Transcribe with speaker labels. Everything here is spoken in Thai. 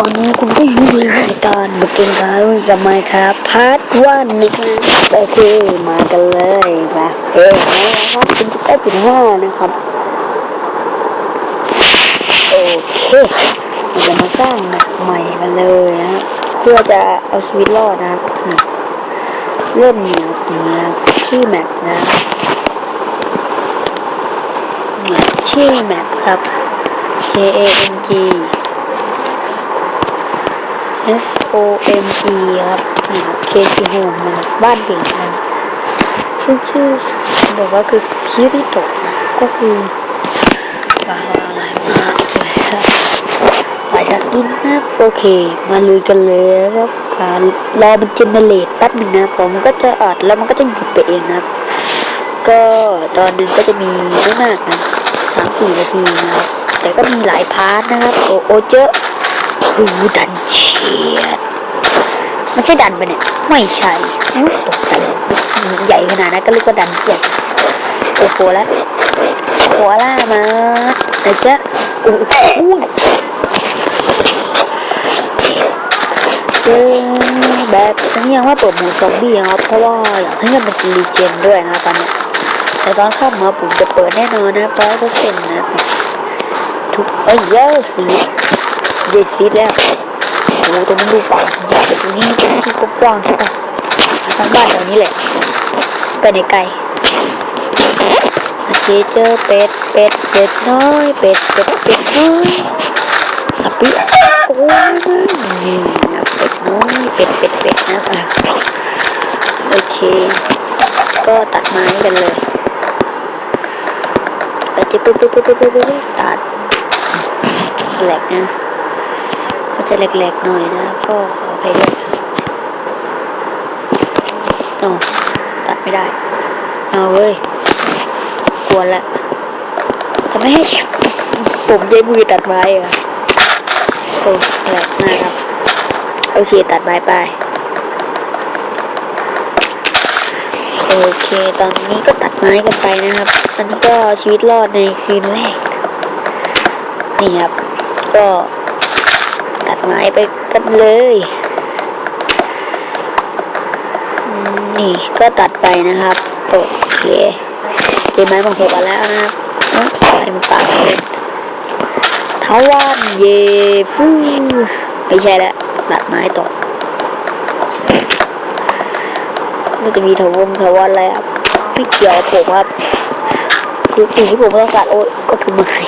Speaker 1: ตอนนี้คุณก็อยู่ในรายการมาเกมค้ารุ่นจะมาครับพาร์ทวันนะครับโอเคมากันเลยมาเฮ้ยนะครับเป็นจุดเก้าจุดห้านะครับโอเคเราจะมาสร้างแมปใหม่กันเลยนะเพื่อจะเอาชีวิตรอดนะครับนี่เริ่มเนี่ยอย่างเงี้ยชื่อแมปนะเนี่ยชื่อแมปครับ K A N G S O M E ครับนี่ครับ K G Home นะครับบ้านเด็กนะชื่อชื่อบอกว่าคือคิริโตะนะก็คือว่าอะไรมากเลยครับหลาจากกินนะโอเค มาลุยกันเลยครับอ่ารอมันเจเนเรตแป๊บหนึงนะผมก็จะอัดแล้วมันก็จะหยิบไปเองนะครับ ก็ตอนหนึงก็จะมีไม่มากนะสามสี่นาทีนะครับแต่ก็มีหลายพาร์ทนะครับ โอโอเจอ อดันเชียดมันใช่ดันไปเนี่ย ไม่ใช่ตกใจใหญ่ขนาดนั้นก็เรียกว่าดันเชียดโอ้โหแล้วโคอาล่ามาแต่จะโอ้โหเจอแบบนี้ยังว่าเปิดหมูซอมบี้ครับเพราะว่าอยากให้มันเป็นรีเจนด้วยนะตอนเนี้ยแต่ตอนเข้ามาผมจะเปิดแน่นอนนะร้อยเปอร์เซ็นต์นะทุกเอ้ยเยอะสิ เด็ดซีดแล้วโอ้ตรงนั้นดูป่าใหญ่แต่ตรงนี้ที่กว้างๆใช่ปะทั้งบ้านแถวนี้แหละไปในไกลโอเคเจอเป็ดเป็ดเป็ดน้อยเป็ดเป็ดเป็ดน้อยสับปีโอ้ยนี่เป็ดน้อยเป็ดเป็ดเป็ดนะคะโอเค ก็ตัดไม้กันเลยตัดจิ๊บปุ๊บปุ๊บปุ๊บปุ๊บปุ๊บตัดแหลกนะ จะแหลกๆหน่อยนะก็ขอไปด้วยโอ้ตัดไม่ได้ เอาเว้ยกวละทำไมให้ผมใช้มือตัดไม้อะโอ้แหลกมากครับ โอเค ตัดไม้ไป โอเค ตอนนี้ก็ตัดไม้กันไปนะครับ ตอนนี้ก็ชีวิตรอดในคืนแรก นี่ครับ ก็ ตัดไม้ไปกันเลย นี่ก็ตัดไปนะครับ โอเคเก็บไม้ของผมมาแล้วนะครับเอ้ยอไรมันปากเลยทวานเย่ฟูไม่ใช่แล้วตัดไม้ต่อมันจะมีทวงทวานอะไรครับไม่เกี่ยวกผมครับคือสิ่งที่ผมต้องการโอ๊ยก็คือไม้